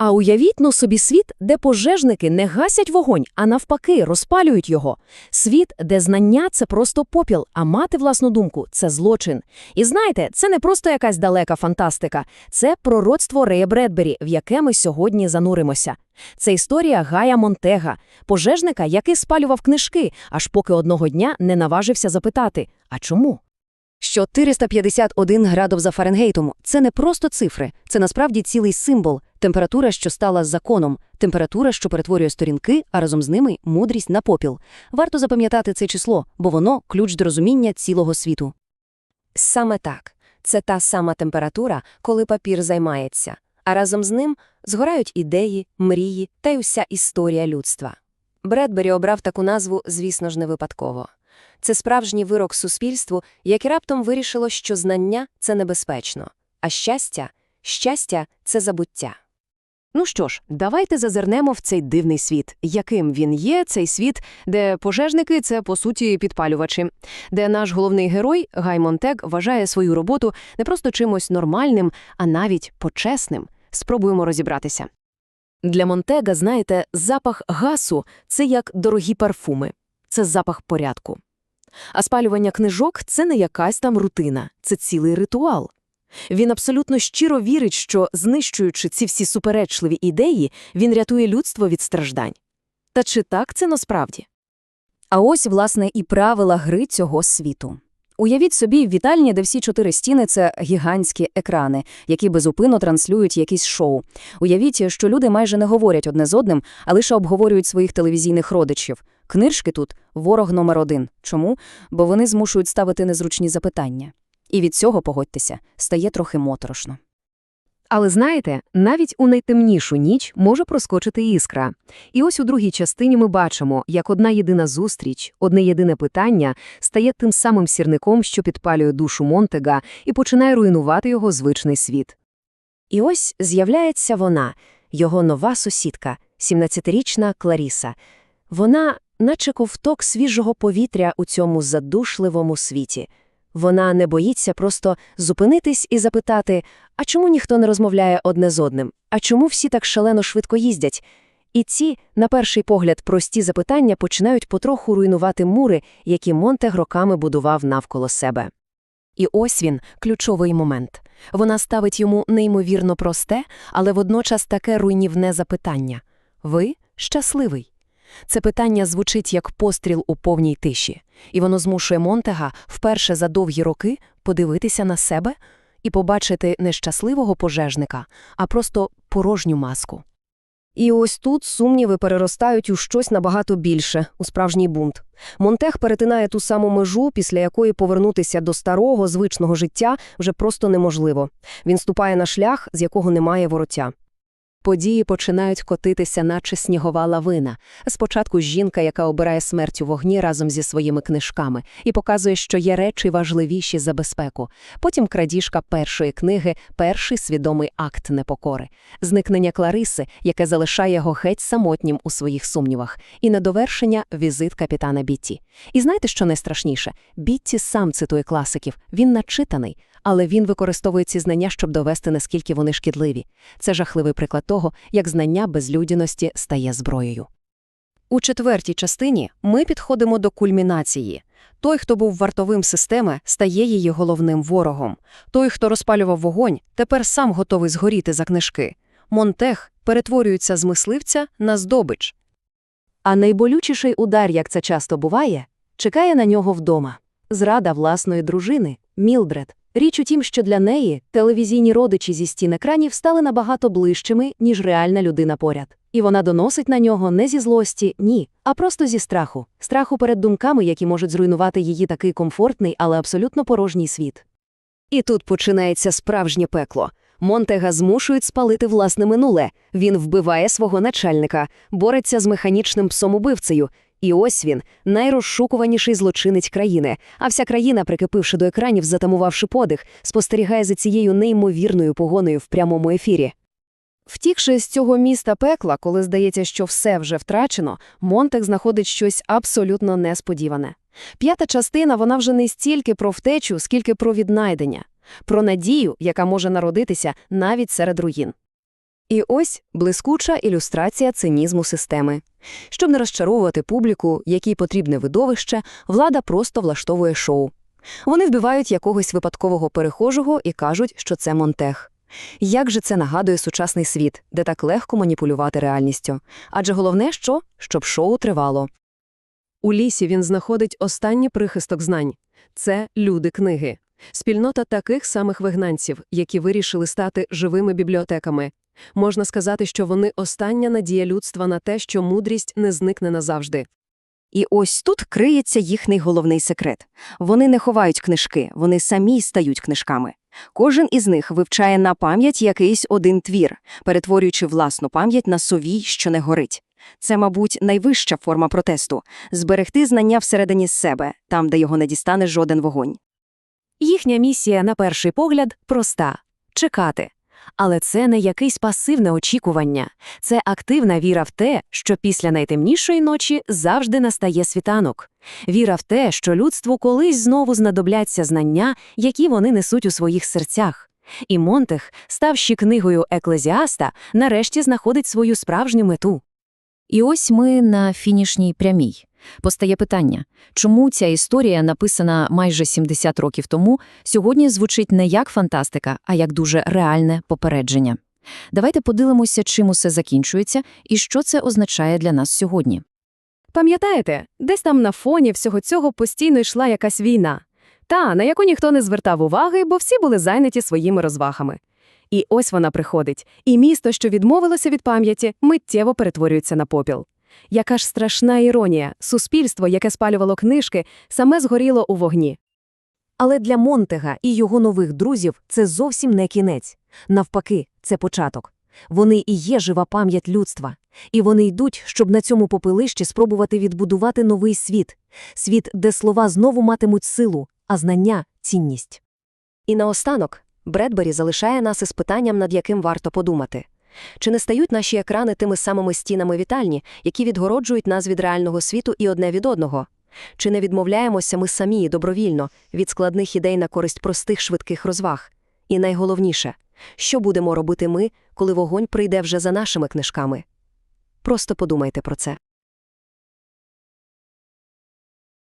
А уявіть ну собі світ, де пожежники не гасять вогонь, а навпаки, розпалюють його. Світ, де знання – це просто попіл, а мати власну думку – це злочин. І знаєте, це не просто якась далека фантастика. Це пророцтво Рея Бредбері, в яке ми сьогодні зануримося. Це історія Гая Монтега, пожежника, який спалював книжки, аж поки одного дня не наважився запитати «А чому?». Що 451 градус за Фаренгейтом – це не просто цифри, це насправді цілий символ, температура, що стала законом, температура, що перетворює сторінки, а разом з ними – мудрість на попіл. Варто запам'ятати це число, бо воно – ключ до розуміння цілого світу. Саме так. Це та сама температура, коли папір займається, а разом з ним згорають ідеї, мрії та й уся історія людства. Бредбері обрав таку назву, звісно ж, не випадково. Це справжній вирок суспільству, яке раптом вирішило, що знання – це небезпечно, а щастя – щастя – це забуття. Ну що ж, давайте зазирнемо в цей дивний світ. Яким він є, цей світ, де пожежники – це, по суті, підпалювачі, де наш головний герой, Гай Монтег, вважає свою роботу не просто чимось нормальним, а навіть почесним. Спробуємо розібратися. Для Монтега, знаєте, запах гасу – це як дорогі парфуми. Це запах порядку. А спалювання книжок – це не якась там рутина, це цілий ритуал. Він абсолютно щиро вірить, що, знищуючи ці всі суперечливі ідеї, він рятує людство від страждань. Та чи так це насправді? А ось, власне, і правила гри цього світу. Уявіть собі вітальні, де всі чотири стіни – це гігантські екрани, які безупинно транслюють якісь шоу. Уявіть, що люди майже не говорять одне з одним, а лише обговорюють своїх телевізійних родичів. Книжки тут – ворог номер один. Чому? Бо вони змушують ставити незручні запитання. І від цього, погодьтеся, стає трохи моторошно. Але знаєте, навіть у найтемнішу ніч може проскочити іскра. І ось у другій частині ми бачимо, як одна єдина зустріч, одне єдине питання стає тим самим сірником, що підпалює душу Монтега і починає руйнувати його звичний світ. І ось з'являється вона, його нова сусідка, 17-річна Кларіса. Вона, наче ковток свіжого повітря у цьому задушливому світі. Вона не боїться просто зупинитись і запитати, а чому ніхто не розмовляє одне з одним, а чому всі так шалено швидко їздять? І ці, на перший погляд, прості запитання починають потроху руйнувати мури, які Монтег роками будував навколо себе. І ось він, ключовий момент. Вона ставить йому неймовірно просте, але водночас таке руйнівне запитання. Ви щасливий? Це питання звучить як постріл у повній тиші, і воно змушує Монтега вперше за довгі роки подивитися на себе і побачити не щасливого пожежника, а просто порожню маску. І ось тут сумніви переростають у щось набагато більше, у справжній бунт. Монтег перетинає ту саму межу, після якої повернутися до старого, звичного життя вже просто неможливо. Він ступає на шлях, з якого немає вороття. Події починають котитися, наче снігова лавина. Спочатку жінка, яка обирає смерть у вогні разом зі своїми книжками, і показує, що є речі важливіші за безпеку. Потім крадіжка першої книги, перший свідомий акт непокори, зникнення Клариси, яке залишає його геть самотнім у своїх сумнівах, і на довершення візит капітана Бітті. І знаєте, що найстрашніше? Бітті сам цитує класиків, він начитаний, але він використовує ці знання, щоб довести, наскільки вони шкідливі. Це жахливий приклад того, як знання без людяності стає зброєю. У четвертій частині ми підходимо до кульмінації. Той, хто був вартовим системи, стає її головним ворогом. Той, хто розпалював вогонь, тепер сам готовий згоріти за книжки. Монтег перетворюється з мисливця на здобич. А найболючіший удар, як це часто буває, чекає на нього вдома. Зрада власної дружини – Мілдред. Річ у тім, що для неї телевізійні родичі зі стін екранів стали набагато ближчими, ніж реальна людина поряд. І вона доносить на нього не зі злості, ні, а просто зі страху. Страху перед думками, які можуть зруйнувати її такий комфортний, але абсолютно порожній світ. І тут починається справжнє пекло. Монтега змушують спалити власне минуле. Він вбиває свого начальника, бореться з механічним псом-убивцею. І ось він, найрозшукуваніший злочинець країни, а вся країна, прикипивши до екранів, затамувавши подих, спостерігає за цією неймовірною погоною в прямому ефірі. Втікши з цього міста пекла, коли здається, що все вже втрачено, Монтек знаходить щось абсолютно несподіване. П'ята частина вона вже не стільки про втечу, скільки про віднайдення, про надію, яка може народитися навіть серед руїн. І ось блискуча ілюстрація цинізму системи. Щоб не розчаровувати публіку, якій потрібне видовище, влада просто влаштовує шоу. Вони вбивають якогось випадкового перехожого і кажуть, що це Монтех. Як же це нагадує сучасний світ, де так легко маніпулювати реальністю? Адже головне що? Щоб шоу тривало. У лісі він знаходить останній прихисток знань – це люди-книги. Спільнота таких самих вигнанців, які вирішили стати живими бібліотеками. Можна сказати, що вони остання надія людства на те, що мудрість не зникне назавжди. І ось тут криється їхній головний секрет. Вони не ховають книжки, вони самі стають книжками. Кожен із них вивчає на пам'ять якийсь один твір, перетворюючи власну пам'ять на совій, що не горить. Це, мабуть, найвища форма протесту – зберегти знання всередині себе, там, де його не дістане жоден вогонь. Їхня місія, на перший погляд, проста – чекати. Але це не якесь пасивне очікування. Це активна віра в те, що після найтемнішої ночі завжди настає світанок. Віра в те, що людству колись знову знадобляться знання, які вони несуть у своїх серцях. І Монтех, ставши книгою еклезіаста, нарешті знаходить свою справжню мету. І ось ми на фінішній прямій. Постає питання, чому ця історія, написана майже 70 років тому, сьогодні звучить не як фантастика, а як дуже реальне попередження. Давайте подивимося, чим усе закінчується і що це означає для нас сьогодні. Пам'ятаєте, десь там на фоні всього цього постійно йшла якась війна. Та, на яку ніхто не звертав уваги, бо всі були зайняті своїми розвагами. І ось вона приходить, і місто, що відмовилося від пам'яті, миттєво перетворюється на попіл. Яка ж страшна іронія, суспільство, яке спалювало книжки, саме згоріло у вогні. Але для Монтега і його нових друзів це зовсім не кінець. Навпаки, це початок. Вони і є жива пам'ять людства. І вони йдуть, щоб на цьому попелищі спробувати відбудувати новий світ. Світ, де слова знову матимуть силу, а знання – цінність. І наостанок Бредбері залишає нас із питанням, над яким варто подумати. Чи не стають наші екрани тими самими стінами вітальні, які відгороджують нас від реального світу і одне від одного? Чи не відмовляємося ми самі добровільно від складних ідей на користь простих швидких розваг? І найголовніше, що будемо робити ми, коли вогонь прийде вже за нашими книжками? Просто подумайте про це.